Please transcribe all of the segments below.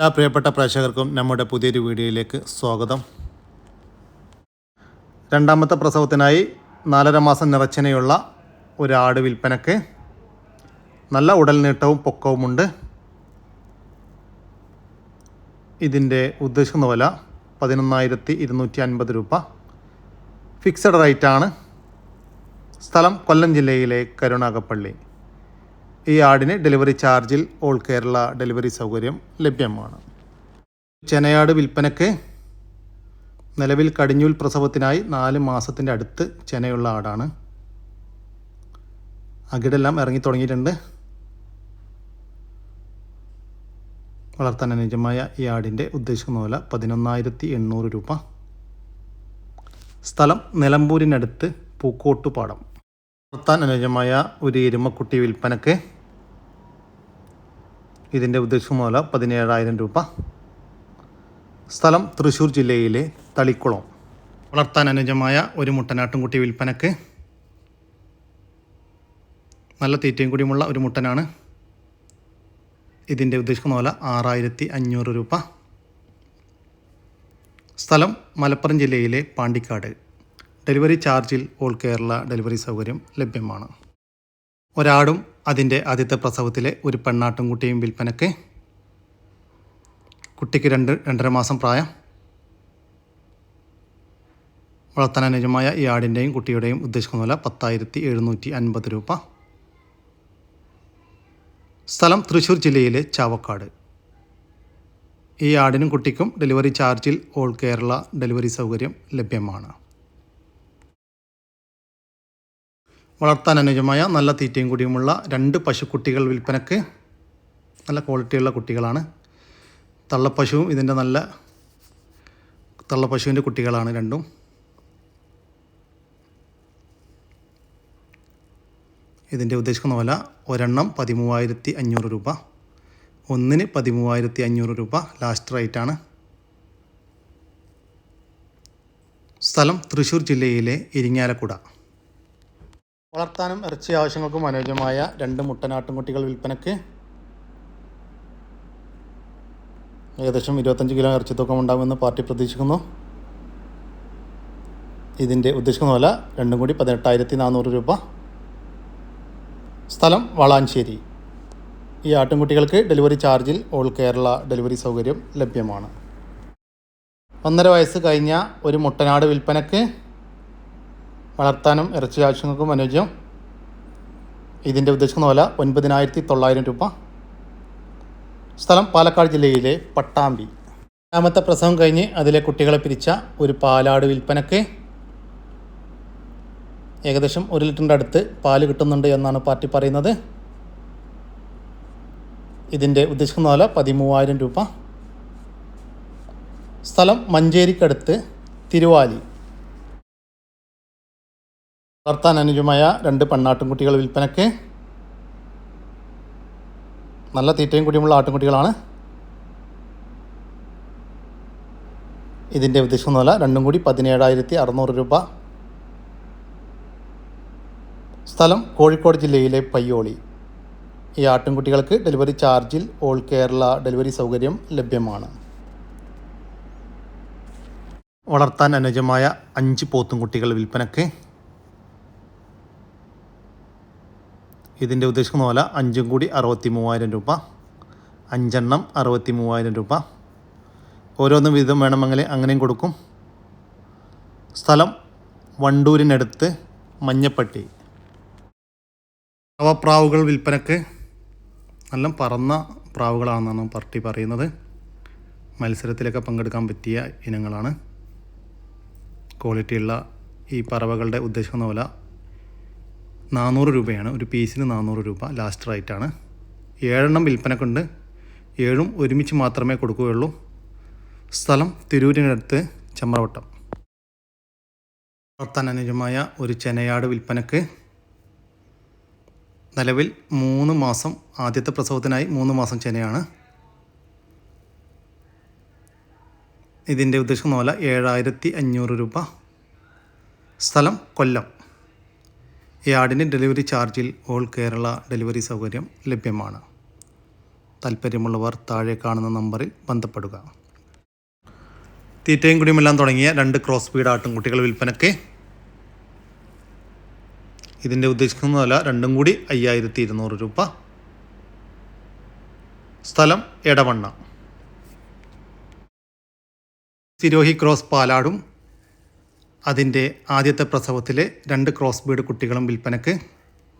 എല്ലാ പ്രിയപ്പെട്ട പ്രേക്ഷകർക്കും നമ്മുടെ പുതിയൊരു വീഡിയോയിലേക്ക് സ്വാഗതം. രണ്ടാമത്തെ പ്രസവത്തിനായി നാലര മാസം നിറച്ചനയുള്ള ഒരു ആട് വിൽപ്പനക്ക് നല്ല ഉടൽ നീട്ടവും പൊക്കവുമുണ്ട്. ഇതിന്റെ ഉദ്ദേശിക്കുന്ന വില പതിനൊന്നായിരത്തി ഇരുന്നൂറ്റി അൻപത് രൂപ. ഫിക്സഡ് റേറ്റാണ്. സ്ഥലം കൊല്ലം ജില്ലയിലെ കരുണാകപ്പള്ളി. ഈ ആടിന് ഡെലിവറി ചാർജിൽ ഓൾ കേരള ഡെലിവറി സൗകര്യം ലഭ്യമാണ്. ചെനയാട് വിൽപ്പനയ്ക്ക് നിലവിൽ കടിഞ്ഞൂൽ പ്രസവത്തിനായി നാല് മാസത്തിന്റെ അടുത്ത് ചെനയുള്ള ആടാണ്. അകിടെല്ലാം ഇറങ്ങി തുടങ്ങിയിട്ടുണ്ട്. വളർത്താൻ അനുയോജ്യമായ ഈ ആടിന്റെ ഉദ്ദേശിക്കുന്ന വില പതിനൊന്നായിരത്തി എണ്ണൂറ് രൂപ. സ്ഥലം നിലമ്പൂരിനടുത്ത് പൂക്കോട്ടുപാടം. വളർത്താൻ അനുയോജ്യമായ ഒരു എരുമക്കുട്ടി വിൽപ്പനക്ക് ഇതിന്റെ ഉദ്ദേശമൂല പതിനേഴായിരം രൂപ. സ്ഥലം തൃശ്ശൂർ ജില്ലയിലെ തളിക്കുളം. വളർത്താൻ അനുജമായ ഒരു മുട്ടനാട്ടുംകുട്ടി വിൽപ്പനക്ക് നല്ല തീറ്റയും കൂടിയുമുള്ള ഒരു മുട്ടനാണ്. ഇതിന്റെ ഉദ്ദേശിക്കുന്ന ആറായിരത്തി അഞ്ഞൂറ് രൂപ. സ്ഥലം മലപ്പുറം ജില്ലയിലെ പാണ്ടിക്കാട്. ഡെലിവറി ചാർജിൽ ഓൾ കേരള ഡെലിവറി സൗകര്യം ലഭ്യമാണ്. ഒരാടും അതിന്റെ ആദ്യത്തെ പ്രസവത്തിലെ ഒരു പെണ്ണാട്ടും കുട്ടിയും വിൽപ്പനയ്ക്ക് കുട്ടിക്ക് രണ്ട് രണ്ടര മാസം പ്രായം. വളർത്താൻ അനുജമായ ഈ ആടിന്റെയും കുട്ടിയുടെയും ഉദ്ദേശിക്കുന്ന വില പത്തായിരത്തി എഴുന്നൂറ്റി അൻപത് രൂപ. സ്ഥലം തൃശ്ശൂർ ജില്ലയിലെ ചാവക്കാട്. ഈ ആടിനും കുട്ടിക്കും ഡെലിവറി ചാർജിൽ ഓൾ കേരള ഡെലിവറി സൗകര്യം ലഭ്യമാണ്. വളർത്താൻ അനുയോജ്യമായ നല്ല തീറ്റയും കൂടിയുമുള്ള രണ്ട് പശുക്കുട്ടികൾ വിൽപ്പനക്ക് നല്ല ക്വാളിറ്റിയുള്ള കുട്ടികളാണ്. തള്ളപ്പശുവും ഇതിന്റെ നല്ല തള്ളപ്പശുവിന്റെ കുട്ടികളാണ് രണ്ടും. ഇതിന്റെ ഉദ്ദേശിക്കുന്ന വില ഒരെണ്ണം പതിമൂവായിരത്തി അഞ്ഞൂറ് രൂപ. ഒന്നിന് പതിമൂവായിരത്തി അഞ്ഞൂറ് രൂപ ലാസ്റ്റ് റേറ്റാണ്. സ്ഥലം തൃശ്ശൂർ ജില്ലയിലെ ഇരിങ്ങാലക്കുട. വളർത്താനും ഇറച്ചി ആവശ്യങ്ങൾക്കും അനുയോജ്യമായ രണ്ട് മുട്ടനാട്ടുംകുട്ടികൾ വിൽപ്പനയ്ക്ക് ഏകദേശം ഇരുപത്തഞ്ച് കിലോ ഇറച്ചി തൂക്കം ഉണ്ടാകുമെന്ന് പാർട്ടി പ്രതീക്ഷിക്കുന്നു. ഇതിന്റെ ഉദ്ദേശിക്കുന്ന വില രണ്ടും കൂടി പതിനെട്ടായിരത്തി നാനൂറ് രൂപ. സ്ഥലം വളാഞ്ചേരി. ഈ ആട്ടിൻകുട്ടികൾക്ക് ഡെലിവറി ചാർജിൽ ഓൾ കേരള ഡെലിവറി സൗകര്യം ലഭ്യമാണ്. ഒന്നര വയസ്സ് കഴിഞ്ഞ ഒരു മുട്ടനാട് വിൽപ്പനക്ക് വളർത്താനും ഇറച്ചി ആവശ്യങ്ങൾക്കും അനുയോജ്യം ഇതിന്റെ ഉദ്ദേശിക്കുന്ന വില ഒൻപതിനായിരത്തി തൊള്ളായിരം രൂപ. സ്ഥലം പാലക്കാട് ജില്ലയിലെ പട്ടാമ്പി. രണ്ടാമത്തെ പ്രസവം കഴിഞ്ഞ് അതിലെ കുട്ടികളെ പിരിച്ച ഒരു പാലാട് വിൽപ്പനക്ക് ഏകദേശം ഒരു ലിറ്ററിന്റെ അടുത്ത് പാൽ കിട്ടുന്നുണ്ട് എന്നാണ് പാർട്ടി പറയുന്നത്. ഇതിന്റെ ഉദ്ദേശിക്കുന്ന വില പതിമൂവായിരം രൂപ. സ്ഥലം മഞ്ചേരിക്കടുത്ത് തിരുവാലി. വളർത്താൻ അനുജമായ രണ്ട് പെണ്ണാട്ടുംകുട്ടികൾ വിൽപ്പനയ്ക്ക്. നല്ല തീറ്റയും കുടിയുമുള്ള ആട്ടുംകുട്ടികളാണ് ഇതിന്റെ ഉദ്ദേശം നില രണ്ടും കൂടി പതിനേഴായിരത്തി അറുന്നൂറ് രൂപ. സ്ഥലം കോഴിക്കോട് ജില്ലയിലെ പയ്യോളി. ഈ ആട്ടിൻകുട്ടികൾക്ക് ഡെലിവറി ചാർജിൽ ഓൾ കേരള ഡെലിവറി സൗകര്യം ലഭ്യമാണ്. വളർത്താൻ അനുജമായ അഞ്ച് പോത്തുംകുട്ടികൾ വിൽപ്പനയ്ക്ക്. ഇതിന്റെ ഉദ്ദേശിക്കുന്ന പോലെ അഞ്ചും കൂടി അറുപത്തി മൂവായിരം രൂപ. അഞ്ചെണ്ണം അറുപത്തി മൂവായിരം രൂപ. ഓരോന്നും വിധം വേണമെങ്കിൽ അങ്ങനെയും കൊടുക്കും. സ്ഥലം വണ്ടൂരിനടുത്ത് മഞ്ഞപ്പട്ടി. പ്രാവുകൾ വിൽപ്പനക്ക് നല്ല പറന്ന പ്രാവുകളാണെന്നാണ് പാർട്ടി പറയുന്നത്. മത്സരത്തിലൊക്കെ പങ്കെടുക്കാൻ പറ്റിയ ഇനങ്ങളാണ്. ക്വാളിറ്റിയുള്ള ഈ പറവകളുടെ ഉദ്ദേശിക്കുന്ന വില നാനൂറ് രൂപയാണ്. ഒരു പീസിന് നാനൂറ് രൂപ ലാസ്റ്റ് റേറ്റാണ് ഏഴെണ്ണം വിൽപ്പനക്കുണ്ട് ഏഴും ഒരുമിച്ച് മാത്രമേ കൊടുക്കുകയുള്ളൂ. സ്ഥലം തിരൂരിനടുത്ത് ചമ്രവട്ടം വളർത്താൻ അനുയോജ്യമായ ഒരു ചെനയാട് വിൽപ്പനക്ക് നിലവിൽ മൂന്ന് മാസം ആദ്യത്തെ പ്രസവത്തിനായി മൂന്ന് മാസം ചെനയാണ്. ഇതിന്റെ ഉദ്ദേശം നോല ഏഴായിരത്തി അഞ്ഞൂറ് രൂപ. സ്ഥലം കൊല്ലം. ഈ ഡെലിവറി ചാർജിൽ ഓൾ കേരള ഡെലിവറി സൗകര്യം ലഭ്യമാണ്. താല്പര്യമുള്ളവർ താഴെ കാണുന്ന നമ്പറിൽ ബന്ധപ്പെടുക. തീറ്റയും കുടിയുമെല്ലാം തുടങ്ങിയ രണ്ട് ക്രോസ് ബീഡ് ആട്ടുംകുട്ടികൾ വിൽപ്പനയ്ക്ക് ഇതിന്റെ ഉദ്ദേശിക്കുന്ന വില രണ്ടും കൂടി അയ്യായിരത്തി ഇരുന്നൂറ് രൂപ. സ്ഥലം എടവണ്ണ. സിരോഹി ക്രോസ് പാലാടും അതിന്റെ ആദ്യത്തെ പ്രസവത്തിൽ രണ്ട് ക്രോസ് ബീഡ് കുട്ടികളും വിൽപ്പനക്ക്.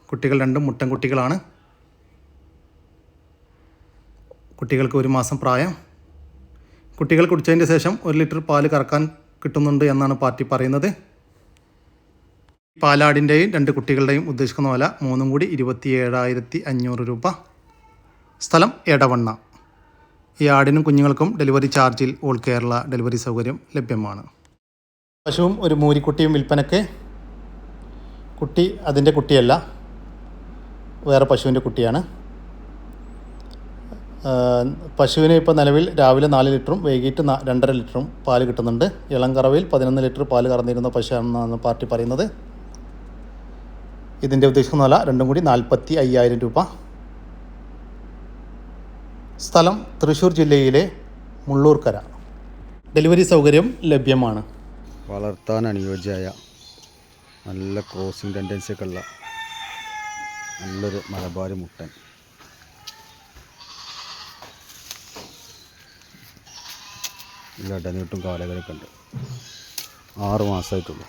കുട്ടികൾ രണ്ടും മുട്ടൻ കുട്ടികളാണ്. കുട്ടികൾക്ക് ഒരു മാസം പ്രായം. കുട്ടികൾ കുടിച്ചതിന്റെ ശേഷം ഒരു ലിറ്റർ പാൽ കറക്കാൻ കിട്ടുന്നുണ്ട് എന്നാണ് പാർട്ടി പറയുന്നത്. പാലാടിന്റെയും രണ്ട് കുട്ടികളുടെയും ഉദ്ദേശിക്കുന്ന വില മൂന്നും കൂടി ഇരുപത്തി ഏഴായിരത്തി അഞ്ഞൂറ് രൂപ. സ്ഥലം എടവണ്ണ. ഈ ആടിനും കുഞ്ഞുങ്ങൾക്കും ഡെലിവറി ചാർജിൽ ഓൾ കേരള ഡെലിവറി സൗകര്യം ലഭ്യമാണ്. പശുവും ഒരു മൂരിക്കുട്ടിയും വിൽപ്പനയ്ക്ക് കുട്ടി അതിന്റെ കുട്ടിയല്ല. വേറെ പശുവിന്റെ കുട്ടിയാണ്. പശുവിന് ഇപ്പോൾ നിലവിൽ രാവിലെ നാല് ലിറ്ററും വൈകിട്ട് രണ്ടര ലിറ്ററും പാൽ കിട്ടുന്നുണ്ട്. ഇളം കറവയിൽ പതിനൊന്ന് ലിറ്റർ പാൽ കറന്നിരുന്ന പശുവാണെന്നാണ് പാർട്ടി പറയുന്നത്. ഇതിന്റെ ഉദ്ദേശം വില രണ്ടും കൂടി നാൽപ്പത്തി അയ്യായിരം രൂപ. സ്ഥലം തൃശ്ശൂർ ജില്ലയിലെ മുള്ളൂർക്കര. ഡെലിവറി സൗകര്യം ലഭ്യമാണ്. വളർത്താൻ അനുയോജ്യമായ നല്ല ക്രോസിങ് ടെൻഡൻസി ഒക്കെ ഉള്ള നല്ലൊരു മലബാരി മുട്ടൻ. നല്ല ഇടനീട്ടും കാലകളൊക്കെ ഉണ്ട്. ആറ് മാസമായിട്ടുള്ളൂ.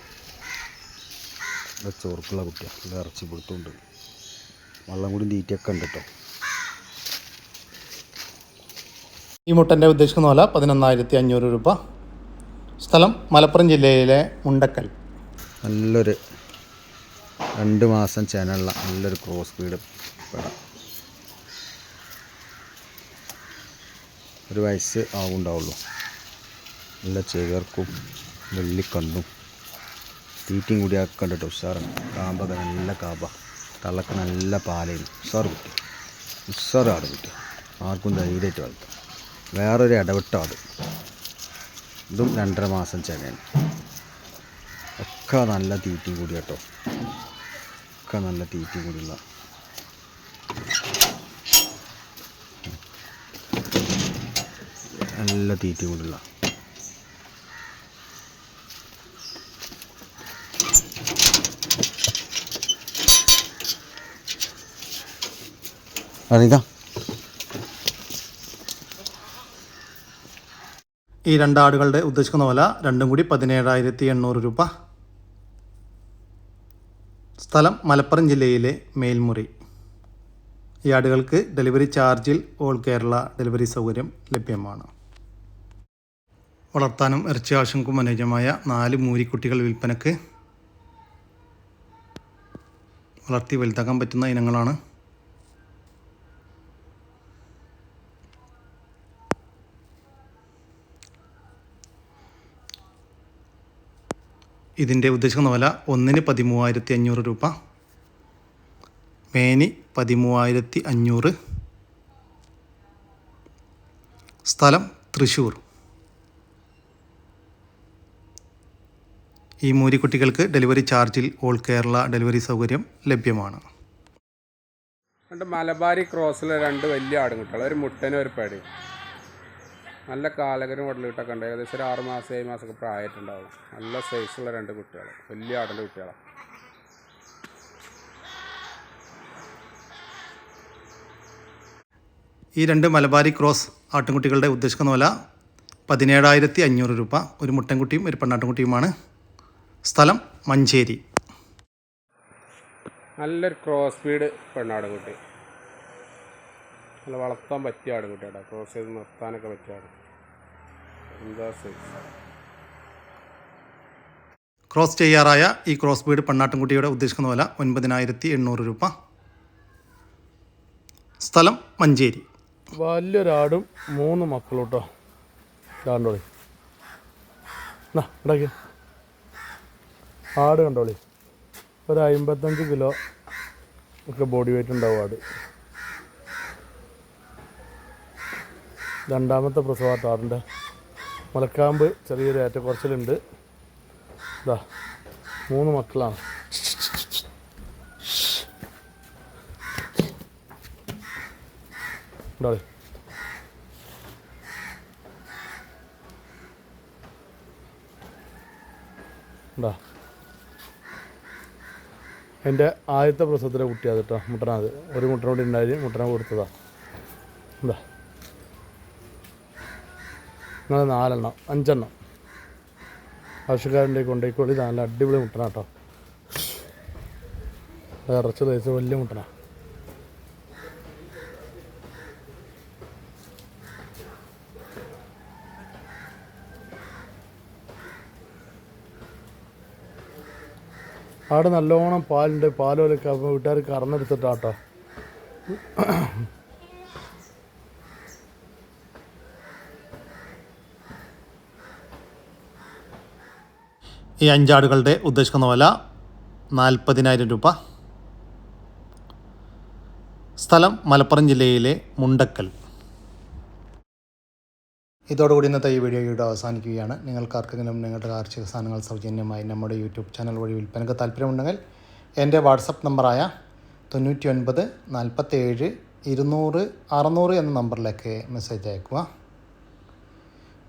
ചോർക്കുള്ള കുട്ടിയാണ് നല്ല ഇറച്ചി പിടുത്തുണ്ട് വെള്ളം കൂടി തീറ്റയൊക്കെ ഉണ്ട് കേട്ടോ. ഈ മുട്ടന്റെ ഉദ്ദേശിക്കുന്ന വില പതിനൊന്നായിരത്തി അഞ്ഞൂറ് രൂപ. സ്ഥലം മലപ്പുറം ജില്ലയിലെ മുണ്ടക്കൽ. നല്ലൊരു രണ്ട് മാസം ചെനുള്ള നല്ലൊരു ക്രോസ് പെട. ഒരു വയസ്സ് ആവുണ്ടാവുള്ളൂ. നല്ല ചേർക്കും വെള്ളിക്കണ്ണും തീറ്റയും കൂടി ആക്കി കണ്ടിട്ട് ഉഷാറാണ്. കാമ്പൊക്കെ നല്ല കാമ്പ. തള്ളക്ക് നല്ല പാലയും ഉഷാറ് കുട്ടി. ഉഷാറാട് കുട്ടി. ആർക്കും ധൈര്യമായിട്ട് വളർത്താം. വേറൊരു ഇടവിട്ട ആട്. ഇതും രണ്ടര മാസം ചെനയാണ് ഒക്കെ നല്ല തീറ്റി കൂടി കേട്ടോ. ഒക്കെ നല്ല തീറ്റി കൂടിയുള്ള നല്ല തീറ്റി കൂടിയുള്ള അനിത ഈ രണ്ടാടുകളുടെ ഉദ്ദേശിക്കുന്ന വില രണ്ടും കൂടി പതിനേഴായിരത്തി എണ്ണൂറ് രൂപ. സ്ഥലം മലപ്പുറം ജില്ലയിലെ മേൽമുറി. ഈ ആടുകൾക്ക് ഡെലിവറി ചാർജിൽ ഓൾ കേരള ഡെലിവറി സൗകര്യം ലഭ്യമാണ്. വളർത്താനും ഇറച്ചി ആവശ്യങ്ങൾക്കും അനുയോജ്യമായ നാല് മൂരിക്കുട്ടികൾ വിൽപ്പനക്ക് വളർത്തി വലുതാക്കാൻ പറ്റുന്ന ഇനങ്ങളാണ് ഇതിന്റെ ഉദ്ദേശിക്കുന്ന വില ഒന്നിന് പതിമൂവായിരത്തി അഞ്ഞൂറ് രൂപ. മേനി പതിമൂവായിരത്തി അഞ്ഞൂറ് സ്ഥലം തൃശ്ശൂർ. ഈ മൂരിക്കുട്ടികൾക്ക് ഡെലിവറി ചാർജിൽ ഓൾ കേരള ഡെലിവറി സൗകര്യം ലഭ്യമാണ്. മലബാരി ക്രോസിലെ രണ്ട് വലിയ ആടുകുട്ടികൾ ഒരു മുട്ടനും ഒരു പടി നല്ല കാലകരും ഉടലിട്ടൊക്കെ ഉണ്ട്. ഏകദേശം ഒരു ആറ് മാസം ഏഴ് മാസമൊക്കെ പ്രായമായിട്ടുണ്ടാവും. നല്ല സൈസുള്ള രണ്ട് കുട്ടികൾ വലിയ ആടിന്റെ കുട്ടികളാണ് ഈ രണ്ട് മലബാരി ക്രോസ് ആട്ടിൻകുട്ടികളുടെ ഉദ്ദേശിക്കുന്ന വില പതിനേഴായിരത്തി അഞ്ഞൂറ് രൂപ. ഒരു മുട്ടൻകുട്ടിയും ഒരു പെണ്ണാട്ടിൻകുട്ടിയുമാണ് സ്ഥലം മഞ്ചേരി. നല്ലൊരു ക്രോസ് സ്പീഡ് പെണ്ണാടുകുട്ടി. നല്ല വളർത്താൻ പറ്റിയ ആടുകുട്ടിയാട്ടോ. ക്രോസ് ചെയ്ത് നിർത്താനൊക്കെ പറ്റിയ ആട്. എന്താ സൈസ് ക്രോസ് ചെയ്യാറായ ഈ ക്രോസ് ബീഡ് പെണ്ണാട്ടിൻകുട്ടിയുടെ ഉദ്ദേശിക്കുന്ന വില ഒൻപതിനായിരത്തി എണ്ണൂറ് രൂപ. സ്ഥലം മഞ്ചേരി. വലിയൊരാടും മൂന്ന് മക്കളും കേട്ടോ കണ്ടോളി. എന്നാ ഉണ്ടാക്കി ആട് കണ്ടോളി. ഒരു അമ്പത്തഞ്ച് കിലോ ഒക്കെ ബോഡി വെയിറ്റ് ഉണ്ടാവും ആട്. രണ്ടാമത്തെ പ്രസവ ആടിന്റെ മുലക്കാമ്പ് ചെറിയൊരു ഏറ്റക്കുറച്ചിലുണ്ട്. ഇതാ മൂന്ന് മക്കളാണ്. ഉണ്ടാളെ ഉണ്ടാ എന്റെ ആദ്യത്തെ പ്രസവത്തിലെ കുട്ടിയാണ് കേട്ടോ മുട്ടനാത് ഒരു മുട്ടനോട് ഉണ്ടായി മുട്ടന കൊടുത്തതാണ് നിങ്ങൾ നാലെണ്ണം അഞ്ചെണ്ണം. ആവശ്യക്കാരന്റെ കൊണ്ടേക്കോളി നല്ല അടിപൊളി മുട്ടണം കേട്ടോ ഇറച്ചി തേച്ച് വലിയ മുട്ടണ അവിടെ നല്ലോണം പാലുണ്ട്. പാലോലൊക്കെ വീട്ടുകാർ കറന്നെടുത്തിട്ടാട്ടോ ഈ അഞ്ചാടുകളുടെ ഉദ്ദേശിക്കുന്ന വില നാൽപ്പതിനായിരം രൂപ. സ്ഥലം മലപ്പുറം ജില്ലയിലെ മുണ്ടക്കൽ. ഇതോടുകൂടി ഇന്നത്തെ ഈ വീഡിയോ ഇവിടെ അവസാനിക്കുകയാണ്. നിങ്ങൾക്ക് ആർക്കെങ്കിലും നിങ്ങളുടെ കാർഷിക സാധനങ്ങൾ സൗജന്യമായി നമ്മുടെ യൂട്യൂബ് ചാനൽ വഴി വിൽപ്പനക്ക് താല്പര്യമുണ്ടെങ്കിൽ എന്റെ വാട്സപ്പ് നമ്പറായ തൊണ്ണൂറ്റി ഒൻപത് നാൽപ്പത്തേഴ് ഇരുന്നൂറ് അറുന്നൂറ് എന്ന നമ്പറിലേക്ക് മെസ്സേജ് അയക്കുക